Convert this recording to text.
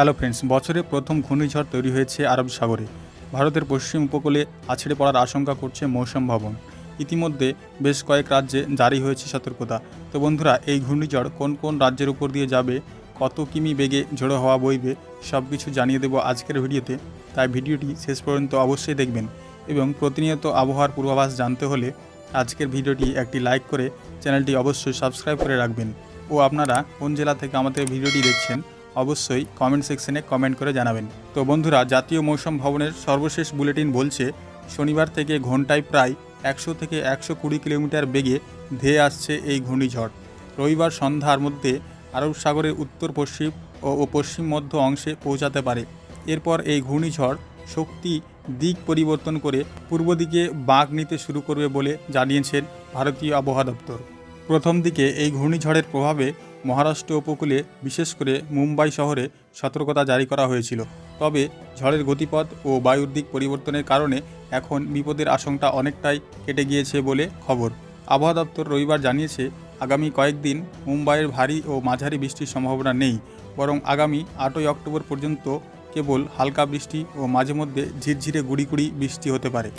Hello friends বছরে প্রথম ঘূর্ণিঝড় তৈরি হয়েছে আরব সাগরে। ভারতের পশ্চিম উপকূলে আছড়ে পড়ার আশঙ্কা করছে মৌসুম ভবন। ইতিমধ্যে বেশ কয়েক রাজ্যে জারি হয়েছে সতর্কতা। তো বন্ধুরা, এই ঘূর্ণিঝড় কোন কোন রাজ্যের উপর দিয়ে যাবে, কত কিমি বেগে ঝোড়ো হওয়া বইবে সব কিছু জানিয়ে দেবো আজকের ভিডিওতে। তাই ভিডিওটি শেষ পর্যন্ত অবশ্যই দেখবেন এবং প্রতিনিয়ত আবহাওয়ার পূর্বাভাস জানতে হলে আজকের ভিডিওটি একটি লাইক করে চ্যানেলটি অবশ্যই সাবস্ক্রাইব করে রাখবেন। ও আপনারা কোন জেলা থেকে আমাদের ভিডিওটি দেখছেন অবশ্যই কমেন্ট সেকশনে কমেন্ট করে জানাবেন। তো বন্ধুরা, জাতীয় মৌসুম ভবনের সর্বশেষ বুলেটিন বলছে, শনিবার থেকে ঘন্টায় প্রায় একশো থেকে একশো কুড়ি কিলোমিটার বেগে ধেয়ে আসছে এই ঘূর্ণিঝড়। রবিবার সন্ধ্যার মধ্যে আরব সাগরের উত্তর, পশ্চিম ও পশ্চিম মধ্য অংশে পৌঁছাতে পারে। এরপর এই ঘূর্ণিঝড় শক্তি দিক পরিবর্তন করে পূর্ব দিকে বাঁক নিতে শুরু করবে বলে জানিয়েছেন ভারতীয় আবহাওয়া দপ্তর। প্রথম দিকে এই ঘূর্ণিঝড়ের প্রভাবে মহারাষ্ট্র উপকূলে, বিশেষ করে মুম্বাই শহরে, সতর্কতা জারি করা হয়েছিল। তবে ঝড়ের গতিপথ ও বায়ুর দিক পরিবর্তনের কারণে এখন বিপদের আশঙ্কা অনেকটাই কেটে গিয়েছে বলে খবর। আবহাওয়া দপ্তর রবিবার জানিয়েছে, আগামী কয়েকদিন মুম্বাইয়ের ভারী ও মাঝারি বৃষ্টির সম্ভাবনা নেই, বরং আগামী আটই অক্টোবর পর্যন্ত কেবল হালকা বৃষ্টি ও মাঝে মধ্যে ঝিরঝিরে গুড়ি বৃষ্টি হতে পারে।